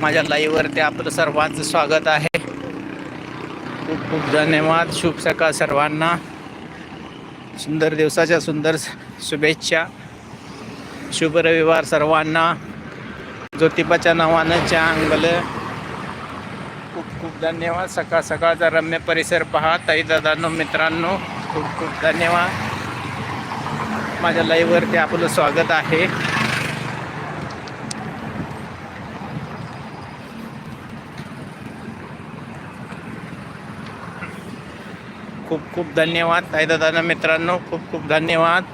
माझ्या लाईव्हवरती आपलं सर्वांचं स्वागत आहे. खूप खूप धन्यवाद. शुभ सकाळ सर्वांना. सुंदर दिवसाच्या सुंदर शुभेच्छा. शुभ रविवार सर्वांना. ज्योतिबाच्या नावानं चांग खूप खूप धन्यवाद. सकाळ सकाळचा रम्य परिसर पहा. ताई दादांनो मित्रांनो खूप खूप धन्यवाद. माझ्या लाईव्हवरती आपलं स्वागत आहे. खूप खूप धन्यवाद ताई मित्रांनो खूप खूप धन्यवाद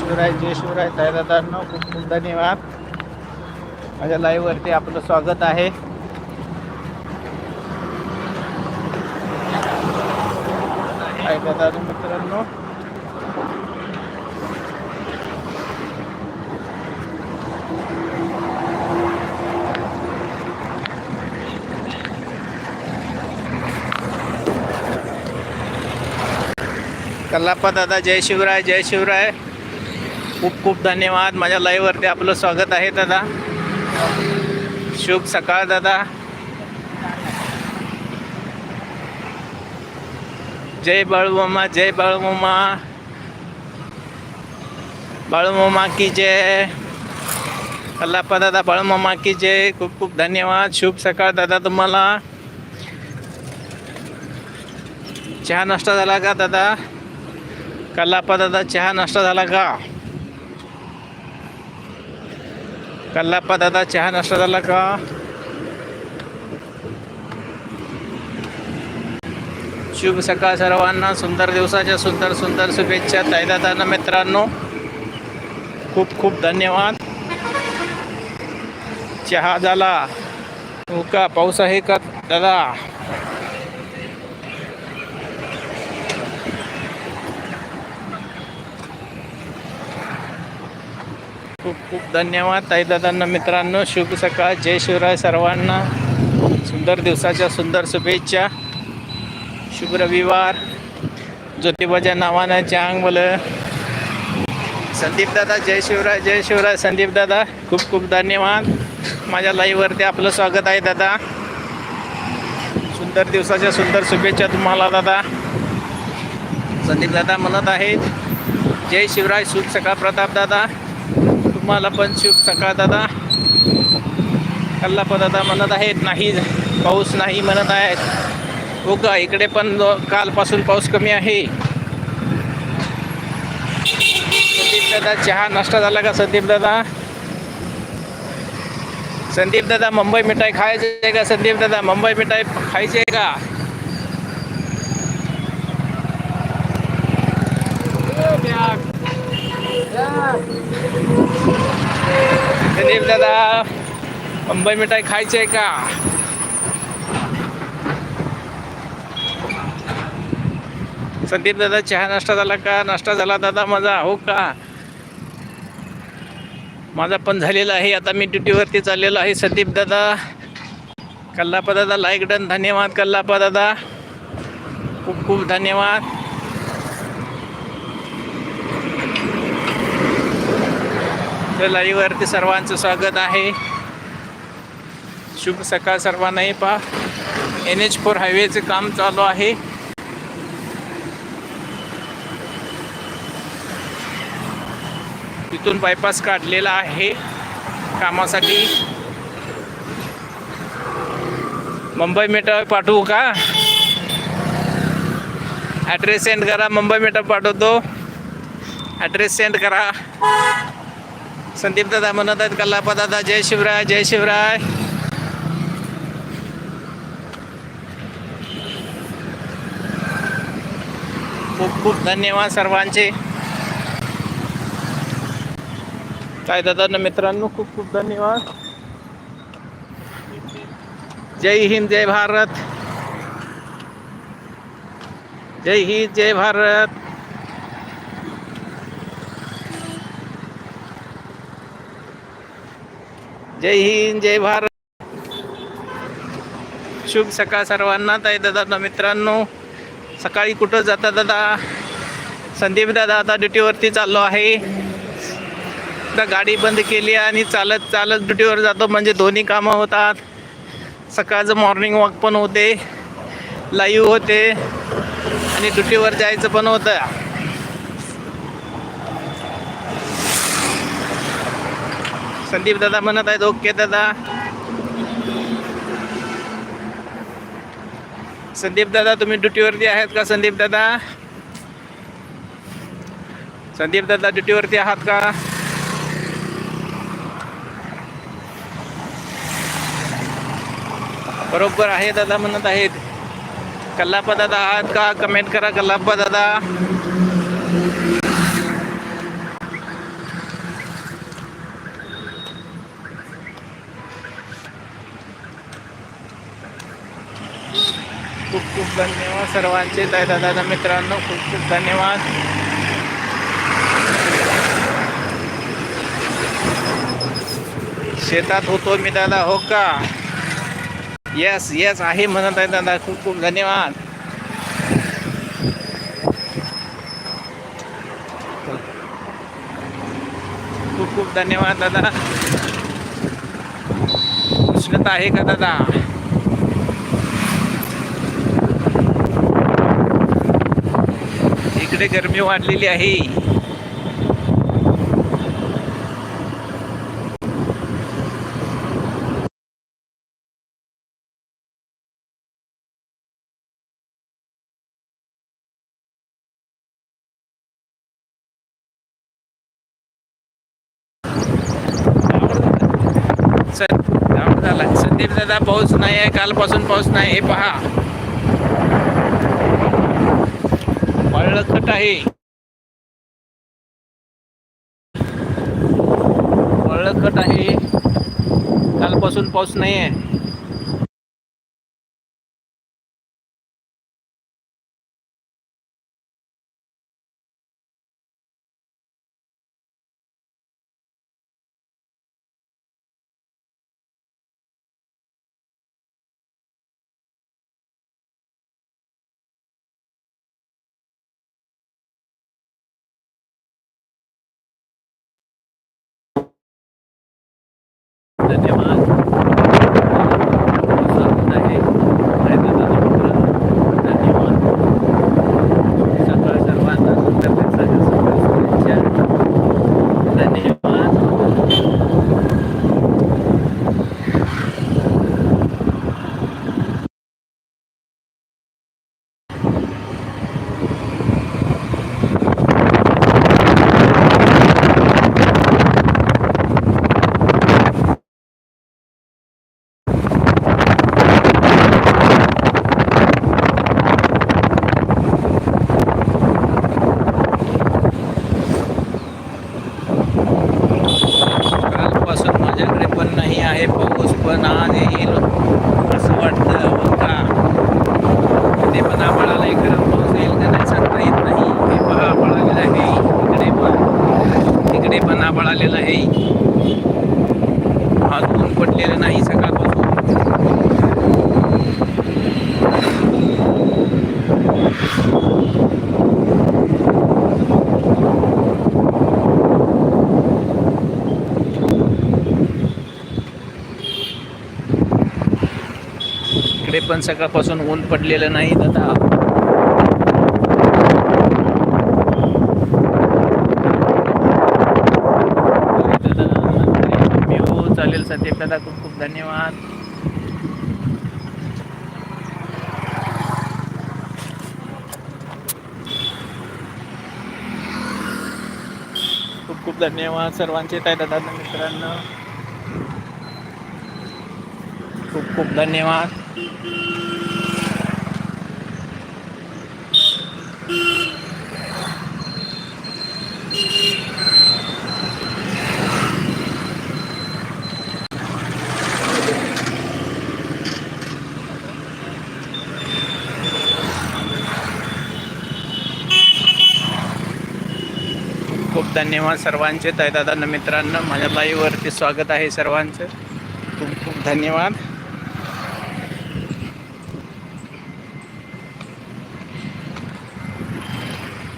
जय शिवराय जय शिवराय साईदादांनो खूप खूप धन्यवाद. माझ्या लाईव्हवरती आपलं स्वागत आहे. साईदादा मित्रांनो. कल्लाप्पा दादा जय शिवराय जय शिवराय खूप खूप धन्यवाद. माझ्या लाईव्हवरती आपलं स्वागत आहे दादा. शुभ सकाळ दादा. जय बाळूमामा जय बाळूमामा. बाळूमामा की जय. कल्लाप्पा दादा बाळूमामा की जय. खूप खूप धन्यवाद. शुभ सकाळ दादा तुम्हाला. चहा नाश्ता झाला का दादा? कल्लापा दादा चहा नाश्ता झाला का? कल्लाप्पा दादा चहा नाश्ता झाला का? शुभ सकाळ सर्वांना सुंदर दिवसाच्या सुंदर सुंदर शुभेच्छा. ताईदादांना मित्रांनो खूप खूप धन्यवाद. चहा झाला. हो का? पाऊस आहे का? दादा? खूप खूप धन्यवाद ताईदादांना मित्रांनो. शुभ सकाळ. जय शिवराय सर्वांना. सुंदर दिवसाच्या सुंदर शुभेच्छा. शुभ रविवार. ज्योतिबाच्या नावानं चांग बोल संदीप दादा जय शिवराय जय शिवराय. संदीप दादा खूप खूप धन्यवाद. माझ्या लाईव्हवरती आपलं स्वागत आहे दादा. सुंदर दिवसाच्या सुंदर शुभेच्छा तुम्हाला दादा. संदीप दादा म्हणत आहेत जय शिवराय शुभ सकाळ प्रताप दादा. तुम्हाला पण शुभ सकाळ दादा. कल्लाप दादा म्हणत आहेत नाही पाऊस नाही म्हणत आहेत. हो का इकडे पण कालपासून पाऊस कमी आहे. संदीप दादा चहा नाश्ता झाला का संदीप दादा? संदीप दादा मुंबई मिठाई खायची आहे का संदीप दादा? मुंबई मिठाई खायची आहे का? संदीप दादा मुंबई मिठाई खायची आहे का? संदीप दादा चहा नाश्ता झाला का? नाश्ता झाला दादा माझा हो का? माझा पण झालेला आहे आता मी ड्युटीवरती चाललेलो आहे संदीप दादा. कल्लापा दादा लाईक डन धन्यवाद कल्लापा दादा. खूप खूप धन्यवाद. तर लाईव्हवरती सर्वांचं स्वागत आहे. शुभ सकाळ सर्वांनाही पहा. एन एच फोर हायवेचं काम चालू आहे. तिथून बायपास काढलेला आहे कामासाठी. मुंबई मेटा पाठवू का? ॲड्रेस सेंड करा मुंबई मेटा पाठवतो. ॲड्रेस सेंड करा. संदीप दादा म्हणत आहेत कल्लापा दादा जय शिवराय जय शिवराय. खूप खूप धन्यवाद सर्वांचे. काय दादा मित्रांनो खूप खूप धन्यवाद. जय हिंद जय भारत. जय हिंद जय भारत. जय हिंद जय भारत. शुभ सकाळ सर्वांना ताई दादा मित्रांनो. सकाळी कुठं जाता दादा? संदीप दादा आता ड्युटीवरती चाललो आहे. आता गाडी बंद केली आणि चालत चालत ड्युटीवर जातो म्हणजे दोन्ही कामं होतात. सकाळचं मॉर्निंग वॉक पण होते. लाईव्ह होते. आणि ड्युटीवर जायचं पण होतं. संदीप दादा म्हणत आहेत ओके दादा. संदीप दादा तुम्ही ड्युटीवरती आहेत का संदीप दादा? संदीप दादा ड्युटीवरती आहात का? बरोबर आहे दादा म्हणत आहेत. कल्लापा दादा आहात का? कमेंट करा कल्लाप्पा दादा खूप खूप धन्यवाद सर्वांचे ताई दादा मित्रांनो खूप खूप धन्यवाद. शेतात होतो मी दादा हो का? येस येस आहे म्हणत आहे दादा खूप खूप धन्यवाद. खूप खूप धन्यवाद दादा. उष्णता आहे का दादा? इकडे गरमी वाढलेली आहे. झाला संदीप दादा पाऊस नाही आहे कालपासून पाऊस नाही हे पहा. वळखट आहे. वळखट आहे. कालपासून पाऊस नाही आहे धन्यवाद स्वागत आहे काय दादा मित्रांनो, धन्यवाद सकाळ सर्वांना सुंदर दिवसाच्या शुभेच्छा धन्यवाद कालपासून माझ्याकडे पण नाही आहे पाऊस पण आज येईल असं वाटतं हो का ते पण आम्हाला खरं पाऊस येईल का नाही सांगता येत नाही हे पहा आभाळ आलेलं आहे इकडे इकडे पण आभाळ आलेलं आहे. आज ऊन पडलेलं नाही सकाळपासून. इकडे पण सकाळपासून ऊन पडलेलं नाही. दादा मी हो दादा खूप खूप धन्यवाद. खूप खूप धन्यवाद सर्वांचे ताई दादा मित्रांनो. खूप खूप धन्यवाद. धन्यवाद सर्वांचे. दादा मित्रांनो माझ्या लाईव्हवरती स्वागत आहे सर्वांचं. खूप खूप धन्यवाद.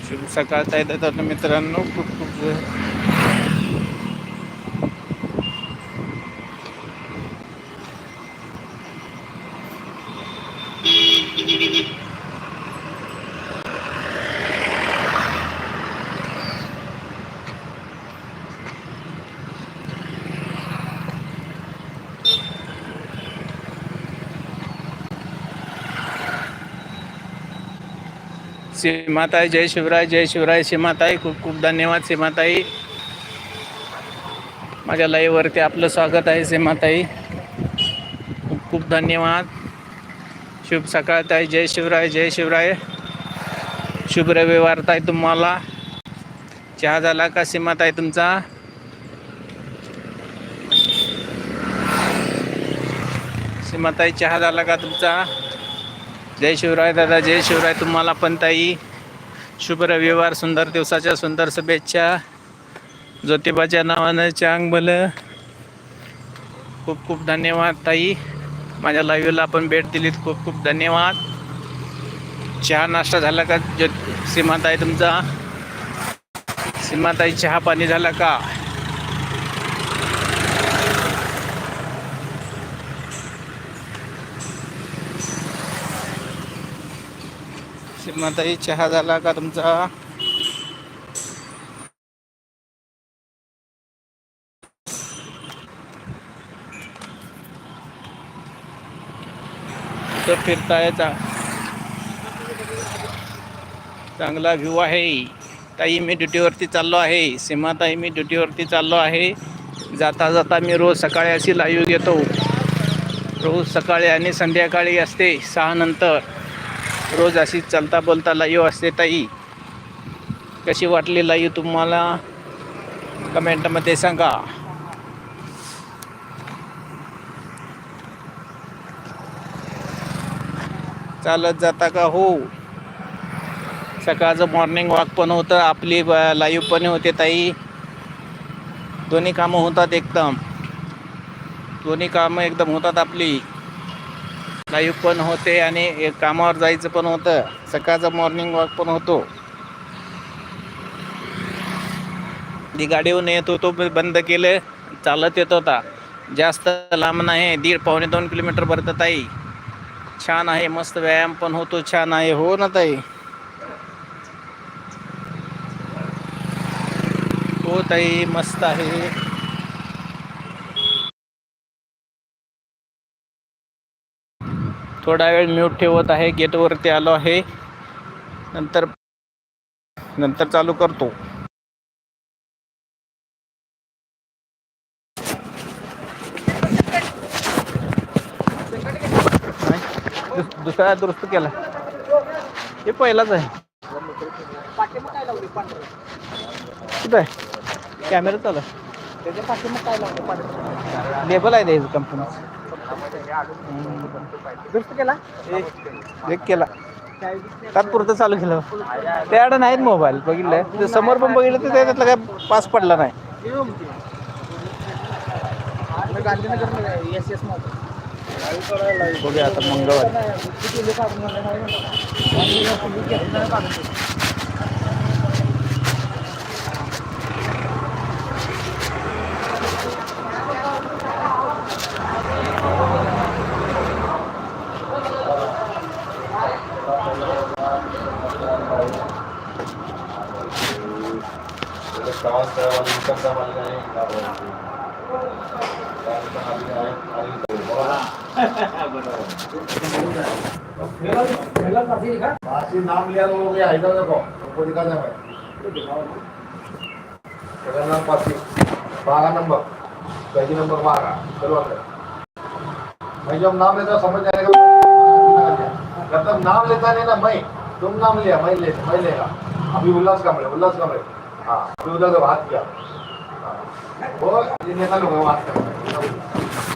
शुभ सकाळ दादा मित्रांनो. खूप खूप सीमाताई जय शिवराय जय शिवराय. सीमाताई खूप खूप धन्यवाद सीमाताई. माझ्या लाईव्हवरती आपलं स्वागत आहे सीमाताई. खूप खूप धन्यवाद. शुभ सकाळताई जय शिवराय जय शिवराय. शुभ रविवारताई तुम्हाला. चहा झाला का सीमाताई तुमचा? सीमाताई चहा झाला का तुमचा? जय शिवराय दादा जय शिवराय. तुम्हाला पण ताई शुभ रविवार सुंदर दिवसाच्या सुंदर शुभेच्छा. ज्योतिबाच्या नावानं चांग भलं. खूप खूप धन्यवाद ताई. माझ्या लाईव्हला आपण भेट दिलीत. खूप खूप धन्यवाद. चहा नाश्ता झाला का ज्यो सीमाताई तुमचा? सीमाताई चहा पाणी झाला का? सीमाताई चहा झाला का तुमचा? तर फिरतायचा. चांगला व्ह्यू आहे. ताई मी ड्युटीवरती चाललो आहे. सीमाताई मी ड्युटीवरती चाललो आहे. जाता जाता मी रोज सकाळी अशी लाईव्ह घेतो. रोज सकाळी आणि संध्याकाळी असते. सहा नंतर रोज अशी चालता बोलता लाईव्ह असते ताई. कशी वाटली लाईव्ह तुम्हाला? कमेंटमध्ये सांगा. चालत जाता का हो? सकाळचं मॉर्निंग वॉक पण होतं आपली लाईव्ह पण होते ताई. दोन्ही कामं होतात एकदम. दोन्ही कामं एकदम होतात आपली. लाईव्ह पण होते आणि एक कामावर जायचं पण होतं. सकाळचं मॉर्निंग वॉक पण होतो. ती गाडीहून येत होतो बंद केलं चालत येत होता. जास्त लांब नाही दीड पावणे दोन किलोमीटर भरत ताई. छान आहे मस्त व्यायाम पण होतो छान आहे. हो ना ताई? हो ताई मस्त आहे. थोडा वेळ म्यूट ठेवत आहे. गेटवरती आलो आहे. नंतर नंतर चालू करतो. दुस- दुसरा दुरुस्त केला. हे पहिलाच आहे. कुठं आहे? कॅमेरा चालू. लेबल आहे त्याचं कंपनी दुरुस्त केला? एक. केला. तात्पुरतं चालू केलं. त्याकडे नाहीत मोबाईल बघितलं ते समोर पण बघितलं तर त्याच्यातलं काय पास पडला नाही. बघूया आता मंगळवारी. नाम लिया देखो भाई नाम पासी बारह नंबर नंबर बारह चलो अंदर मैं जब नाम लेता समझ जाएगा जब नाम लेता नहीं ना मैं तुम नाम लिया मैं ले मैं लेगा। अभी उल्लास कमरे उल्लास कमरे हाँ अभी उधर से बात किया वो ये नेता लोग हैं, बात कर रहे हैं।